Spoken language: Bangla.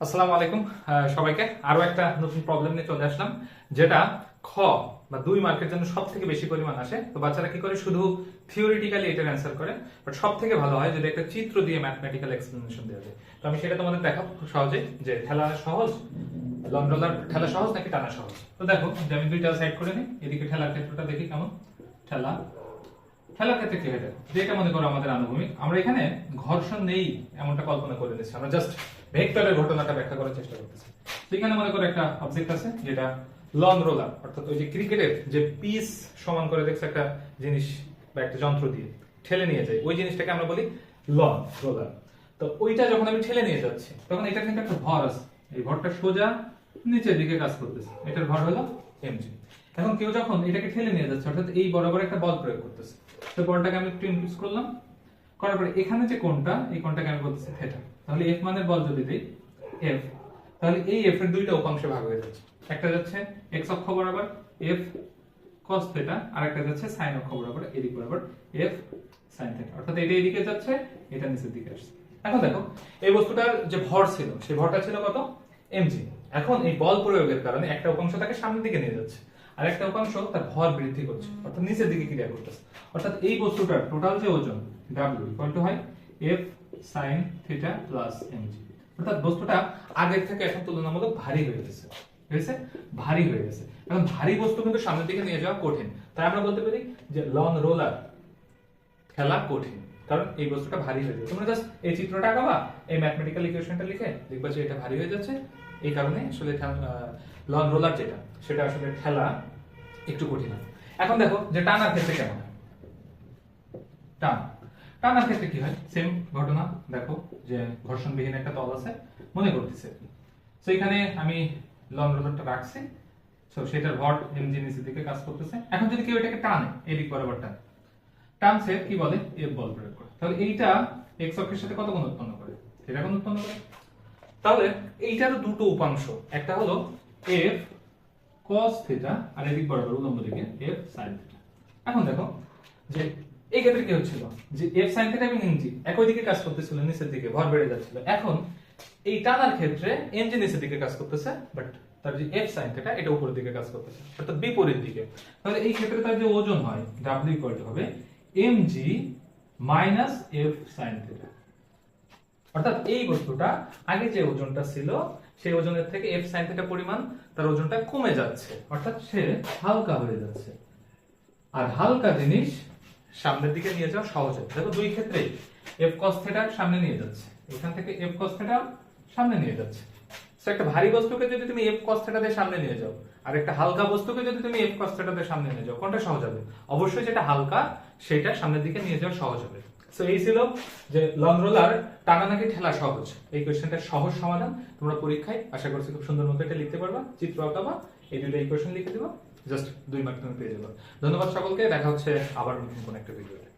আসসালামু আলাইকুম সবাইকে। আরও একটা নতুন প্রবলেম নিয়ে চলে আসলাম, যেটা খ, বা দুই মার্কের জন্য সব থেকে বেশি পরিমাণ আসে। তো বাচ্চারা কি করে? শুধু থিওরিটিক্যালি এটার অ্যান্সার করে বাট সব থেকে ভালো হয় যদি একটা চিত্র দিয়ে ম্যাথমেটিক্যাল এক্সপ্লেনেশন দেওয়া যায়। তো আমি সেটা তোমাদের দেখাবো খুব সহজে যে ঠেলা সহজ লং রোলার ঠেলা সহজ নাকি টানা সহজ? তো দেখো, যে আমি দুইটা সাইড করে নিই, এদিকে ঠেলার ক্ষেত্রটা দেখি কেমন? ঠেলা খেলার ক্ষেত্রে হয় দেখো যেটা মনে করো আমাদের আনুভূমিক, আমরা এখানে ঘর্ষণ নেই এমনটা কল্পনা করে নিচ্ছি। আমরা জাস্ট ভেক্টরের ঘটনাটা ব্যাখ্যা করার চেষ্টা করতেছি। এখানে মনে করো একটা অবজেক্ট আছে, যেটা লন রোলার অর্থাৎ ওই যে ক্রিকেটের যে পিস সমান করে দেখছে একটা জিনিস বা একটা যন্ত্র দিয়ে, ঠেলে নিয়ে যায়। ওই জিনিসটাকে আমরা বলি লন রোলার তো ওইটা যখন আমি ঠেলে নিয়ে যাচ্ছি, তখন এটা কিন্তু একটা ভর আছে। এই ভরটা সোজা নিচের দিকে কাজ করতেছে। এটার ভর হলো এমজি এখন কেউ যখন এটাকে ঠেলে নিয়ে যাচ্ছে, অর্থাৎ এই বরাবর একটা বল প্রয়োগ করতেছে। তো বলটাকে আমি একটু ইনক্রিজ করলাম। করার পরে এখানে যে কোনটা এই কোণটাকে আমি বলতেছি থিটা তাহলে এফ মানের বল যদি দিই এফ তাহলে এই এফ এর দুইটা উপাংশে ভাগ হয়ে যাচ্ছে। একটা যাচ্ছে এক্স অক্ষ বরাবর এফ cos থিটা আর একটা যাচ্ছে sin অক্ষ বরাবর, এদিক বরাবর f sin থিটা অর্থাৎ এটা এদিকে যাচ্ছে, এটা নিচের দিকে আসছে। এখন দেখো, এই বস্তুটার যে ভর ছিল, সেই ভরটা ছিল কত? mg এখন এই বল প্রয়োগের কারণে একটা উপাংশ তাকে সামনের দিকে নিয়ে যাচ্ছে। আর একটা উপাংশ তার ভর বৃদ্ধি করছে, অর্থাৎ নিচের দিকে ক্রিয়া করতেছে। অর্থাৎ এই বস্তুটার টোটাল যে ওজন, w ইকুয়াল টু হয় f sin theta plus mg অর্থাৎ বস্তুটা আগের থেকে এখন তুলনামূলক ভারী হয়ে গেছে। হয়েছে ভারী হয়ে গেছে। এখন ভারী বস্তু কিন্তু সামনের দিকে নিয়ে যাওয়া কঠিন। তাই আমরা বলতে পারি যে লন রোলার খেলা কঠিন, কারণ এই বস্তুটা ভারী হয়ে যাচ্ছে। তোমরা জাস্ট এই চিত্রটা আঁকাবা, এই ম্যাথমেটিক্যাল ইকুয়েশনটা লিখে দেখবা যে এটা ভারী হয়ে যাচ্ছে এই কারণে আসলে লন রোলার যেটা, সেটা আসলে খেলা একটু কঠিন এখন দেখো যে টানার ক্ষেত্রে কেমন টান। টানার ক্ষেত্রে কি হয়? সেম ঘটনা, দেখো যে ঘর্ষণবিহীন একটা তল আছে, মনে করতেছে। তো এখানে আমি লং রোলারটা রাখছি। তো সেটার ভর এমজি নিচের দিকে কাজ করতেছে। এখন যদি কেউ এটাকে টানে, এদিক বরাবর টানে, টানছে, কি বলে? এফ বল প্রয়োগ করে। তাহলে এইটা এক্স অক্ষের সাথে কত গুণ উৎপন্ন করে? থিটা গুণ উৎপন্ন করে। তাহলে এইটার দুটো উপাংশ। একটা হলো এফ cos থিটা আর এদিক বরাবর উলম্ব দিকে f sin থিটা এখন দেখো যে এই ক্ষেত্রে কি হচ্ছিল? যে f sin থিটা এবং mg একই দিকে কাজ করতেছিল, নিচের দিকে ভর বেড়ে যাচ্ছিল। এখন এই টানার ক্ষেত্রে mg নিচের দিকে কাজ করতেছে বাট তার যে f sin থিটা এটা উপরের দিকে কাজ করতেছে, অর্থাৎ বিপরীত দিকে। তাহলে এই ক্ষেত্রে তার যে ওজন হয়, w ইকুয়াল টু হবে mg minus f sin theta অর্থাৎ এই বস্তুটা আগে যে ওজনটা ছিল, সেই ওজনের থেকে এফ সাইন থিটা পরিমাণ তার ওজনটা কমে যাচ্ছে। অর্থাৎ সে হালকা হয়ে যাচ্ছে। আর হালকা জিনিস সামনের দিকে নিয়ে যাওয়া সহজ হয় দেখো দুই ক্ষেত্রেই এফ কস থিটা সামনে নিয়ে যাচ্ছে। এখান থেকে এফ কস থিটা সামনে নিয়ে যাচ্ছে। একটা ভারী বস্তুকে যদি তুমি এফ কস থিটা দিয়ে সামনে নিয়ে যাও, আর একটা হালকা বস্তুকে যদি তুমি এফ কস থিটা দিয়ে সামনে নিয়ে যাও, কোনটা সহজ হবে? অবশ্যই যেটা হালকা, সেটা সামনের দিকে নিয়ে যাওয়া সহজ হবে। সো এই ছিল যে লং রোলার টানা নাকি ঠেলা সহজ। এই কোয়েশ্চেনটার সহজ সমাধান তোমরা পরীক্ষায় আশা করছি খুব সুন্দর মতো এটা লিখতে পারবা, চিত্র অথবা এই দুইটা ইকুয়েশন লিখে দিবা জাস্ট দুই মার্ক তুমি পেয়ে যাবে। ধন্যবাদ সকলকে, দেখা হচ্ছে আবার নতুন কোনো একটা ভিডিওতে